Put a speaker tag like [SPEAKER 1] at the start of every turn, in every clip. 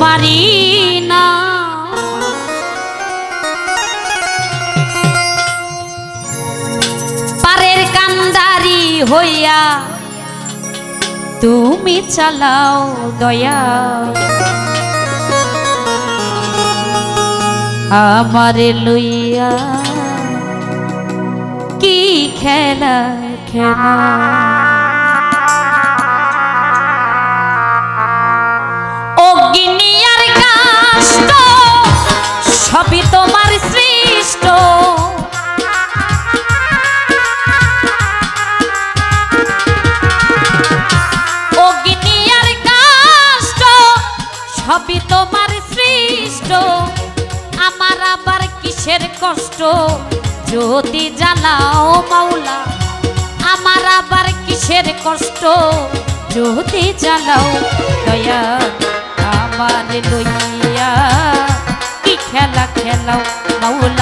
[SPEAKER 1] তোমারই না। পারের কান্দারি হইয়া তুমি চালাও দয়া। আমারে লইয়া কি খেলা খেলা? কাষ্ট সবই তোমার সৃষ্ট। অগ্নি আর কাষ্ট সবই তোমার সৃষ্ট। আমার আবার কিসের কষ্ট? যদি জ্বালাও মাওলা, আমার আবার কিসের কষ্ট? যদি জ্বালাও দয়া, আমার লইয়া কি খেলা খেলাও মাওলা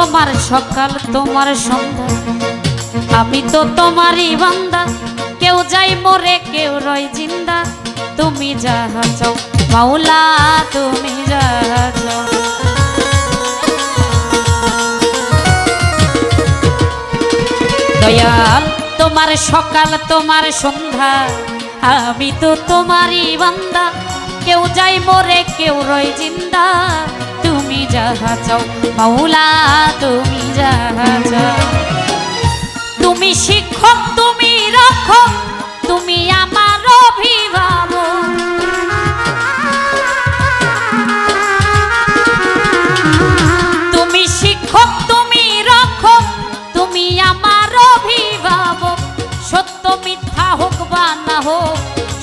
[SPEAKER 1] তোমার সকাল, তোমার সন্ধ্যা। আমি তো তোমারই বান্দা, কেউ যাই মরে, কেউ রয় জিন্দা। তুমি যাহা চাও, মাওলা, তুমি যাহা চাও। দয়াল, তোমার সকাল, তোমার সন্ধ্যা। আমি তো তোমারই বান্দা, কেউ যাই মরে, কেউ রয় জিন্দা। তুমি যাহা মাওলা, তুমি যাহা তুমি শিক্ষক, তুমি রক্ষক, তুমি আমার অভিভাবক। তুমি শিক্ষক, তুমি রক্ষক, তুমি আমার অভিভাবক। সত্য, মিথ্যা হোক বা না হোক,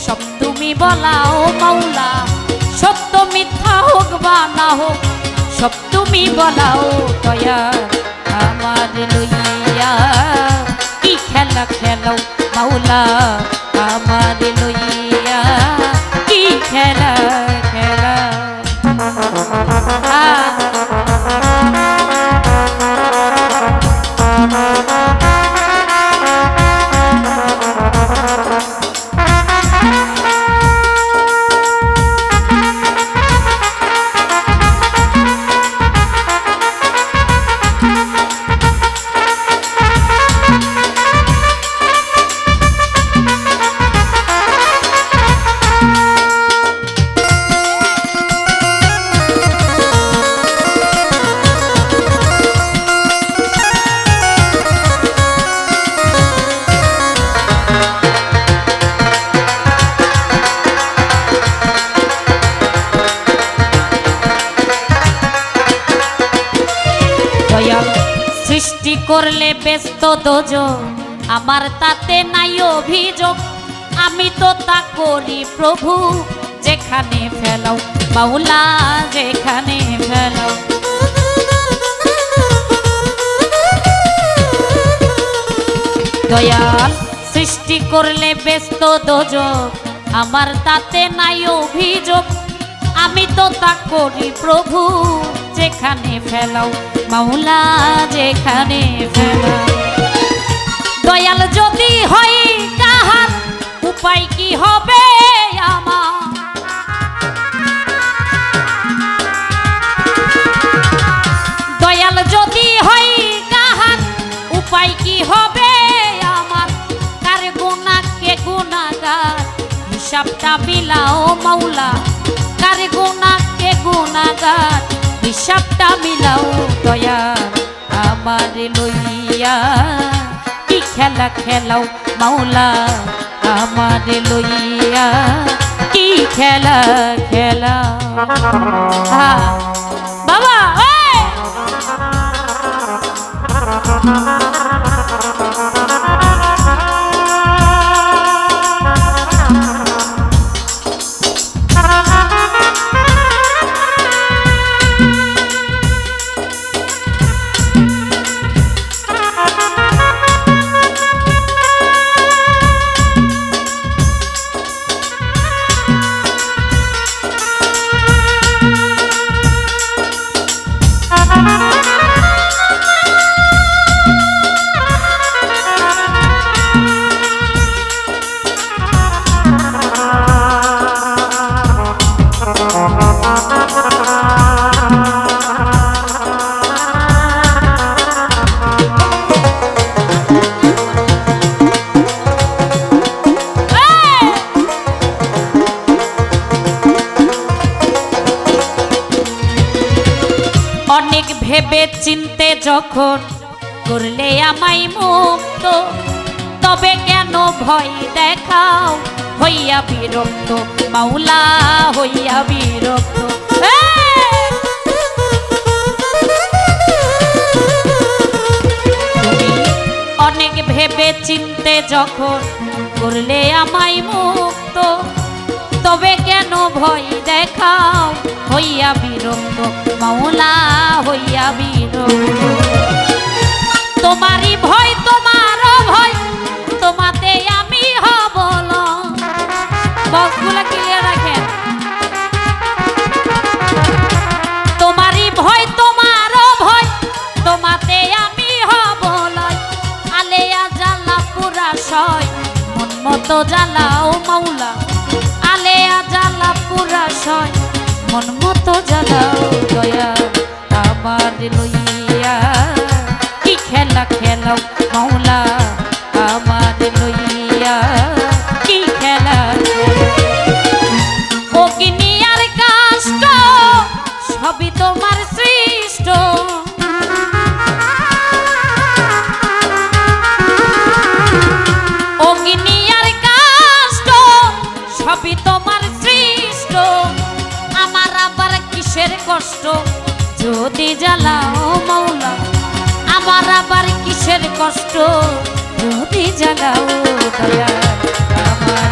[SPEAKER 1] সব তুমি বলাও, মাওলা। সত্য, মিথ্যা হোক বা না হোক সব তুমি বলাও দয়া আমার লইয়া। কি খেলা খেলাও মাওলা আমার লইয়া। কি খেলা করলে ব্যস্ত দোজ আমার তাতে নাই অভিযোগ। আমি তো তা করি প্রভু, যেখানে ফেলাও মাওলা, যেখানে ফেলাও দয়াল, সৃষ্টি করলে ব্যস্ত দোজক আমার তাতে নাই অভিযোগ। আমি তো তা করি প্রভু, যেখানে ফেলাও মাওলা যেখানে দয়াল যদি হয় কাহার উপায় কি হবে আমার? দয়াল যদি হয় কাহার উপায় কি হবে আমার? কার গুণা কে গুণা গুণাগার? হিসাবটা মিলাও মাওলা। কার গুণা কে গুণাগার? হিসাবটা মিলাও দয়া আমার লইয়া। কি খেলা খেলাও মাওলা আমার লইয়া। কি খেলা খেলা। বাবা ওই! অনেক ভেবে চিনতে যখন করলে আমায় মুক্ত, তবে কেন ভয় দেখাও? হইয়া বিরক্ত, মাওলা, হইয়া বিরক্ত। অনেক ভেবে চিনতে যখন করলে আমায় মুক্ত তবে কেন ভয় দেখাও? হইয়া বিরক্ত মাওলা, হইয়া বিরক্ত তোমারই ভয় তোমারও ভয়, তোমাতে আমি হব বক্সগুলো ক্লিয়ার রাখেন। তোমারই ভয় তোমারও ভয়, তোমাতে আমি হব লয় আলেয়া জ্বালা পুরা সয়, মন মতো জ্বালাও মাওলা। আলেয়া জ্বালা পুরা সয়। মন মতো জ্বালাও দয়া আমার লইয়া। কি খেলা খেলাও মাওলা আমার লইয়া। যদি ও মাওলা আমার আবার কিসের কষ্ট? যদি ও দয়া আমার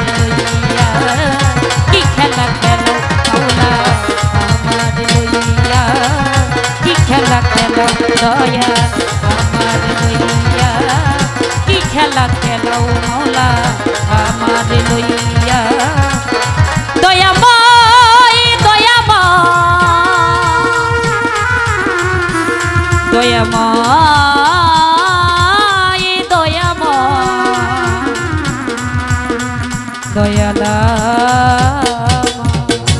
[SPEAKER 1] 山。